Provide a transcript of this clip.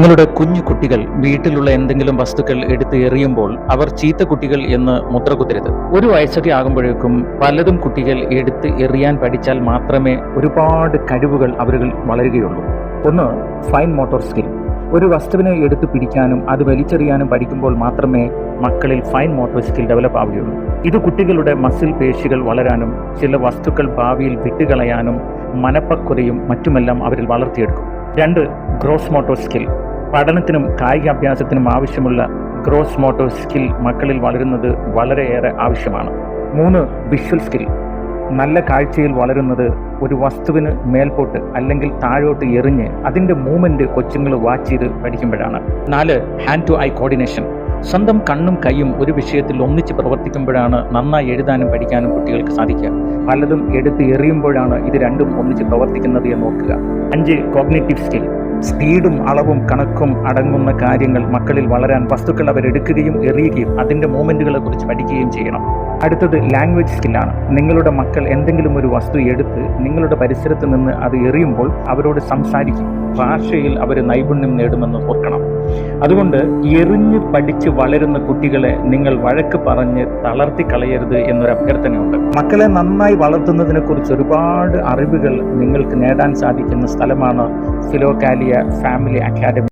നിങ്ങളുടെ കുഞ്ഞു കുട്ടികൾ വീട്ടിലുള്ള എന്തെങ്കിലും വസ്തുക്കൾ എടുത്ത് എറിയുമ്പോൾ അവർ ചീത്ത കുട്ടികൾ എന്ന് മുദ്ര കുത്തരുത്. ഒരു വയസ്സൊക്കെ ആകുമ്പോഴേക്കും പലതും കുട്ടികൾ എടുത്ത് എറിയാൻ പഠിച്ചാൽ മാത്രമേ ഒരുപാട് കഴിവുകൾ അവരുകൾ വളരുകയുള്ളൂ. ഒന്ന് ഫൈൻ മോട്ടോർ സ്കിൽ. ഒരു വസ്തുവിനെ എടുത്ത് പിടിക്കാനും അത് വലിച്ചെറിയാനും പഠിക്കുമ്പോൾ മാത്രമേ മക്കളിൽ ഫൈൻ മോട്ടോർ സ്കിൽ ഡെവലപ്പ് ആവുകയുള്ളൂ. ഇത് കുട്ടികളുടെ മസിൽ പേശികൾ വളരാനും ചില വസ്തുക്കൾ ഭാവിയിൽ വിട്ടുകളയാനും മനപ്പക്വതയും മറ്റുമെല്ലാം അവരിൽ വളർത്തിയെടുക്കും. രണ്ട് ഗ്രോസ് മോട്ടോർ സ്കിൽ. പഠനത്തിനും കായികാഭ്യാസത്തിനും ആവശ്യമുള്ള ഗ്രോസ് മോട്ടോർ സ്കിൽ മക്കളിൽ വളരുന്നത് വളരെയേറെ ആവശ്യമാണ്. മൂന്ന് വിഷ്വൽ സ്കിൽ നല്ല കാഴ്ചയിൽ വളരുന്നത് ഒരു വസ്തുവിന് മേൽപോട്ട് അല്ലെങ്കിൽ താഴോട്ട് എറിഞ്ഞ് അതിന്റെ മൂവ്മെന്റ് കൊച്ചുങ്ങൾ വാച്ച് ചെയ്ത് പഠിക്കുമ്പോഴാണ്. നാല് ഹാൻഡ് ടു ഐ കോർഡിനേഷൻ സ്വന്തം കണ്ണും കൈയും ഒരു വിഷയത്തിൽ ഒന്നിച്ച് പ്രവർത്തിക്കുമ്പോഴാണ് നന്നായി എഴുതാനും പഠിക്കാനും കുട്ടികൾക്ക് സാധിക്കുക. പലതും എടുത്ത് എറിയുമ്പോഴാണ് ഇത് രണ്ടും ഒന്നിച്ച് പ്രവർത്തിക്കുന്നത് എന്ന് നോക്കുക അഞ്ച് കോഗ്നേറ്റീവ് സ്കിൽ സ്പീഡും അളവും കണക്കും അടങ്ങുന്ന കാര്യങ്ങൾ മക്കളിൽ വളരാൻ വസ്തുക്കൾ അവരെടുക്കുകയും എറിയുകയും അതിന്റെ മൂമെന്റുകളെ കുറിച്ച് പഠിക്കുകയും ചെയ്യണം. അടുത്തത് ലാംഗ്വേജ് സ്കില്ലാണ് നിങ്ങളുടെ മക്കൾ എന്തെങ്കിലും ഒരു വസ്തു എടുത്ത് നിങ്ങളുടെ പരിസരത്ത് നിന്ന് അത് എറിയുമ്പോൾ അവരോട് സംസാരിക്കും. ഭാഷയിൽ അവർ നൈപുണ്യം നേടുമെന്ന് ഓർക്കണം. അതുകൊണ്ട് എറിഞ്ഞ് പഠിച്ച് വളരുന്ന കുട്ടികളെ നിങ്ങൾ വഴക്ക് പറഞ്ഞ് തളർത്തി കളയരുത് എന്നൊരു അഭ്യർത്ഥനയുണ്ട് മക്കളെ നന്നായി വളർത്തുന്നതിനെ കുറിച്ച് ഒരുപാട് അറിവുകൾ നിങ്ങൾക്ക് നേടാൻ സാധിക്കുന്ന സ്ഥലമാണ് ഫിലോകാലിയ ഫാമിലി അക്കാദമി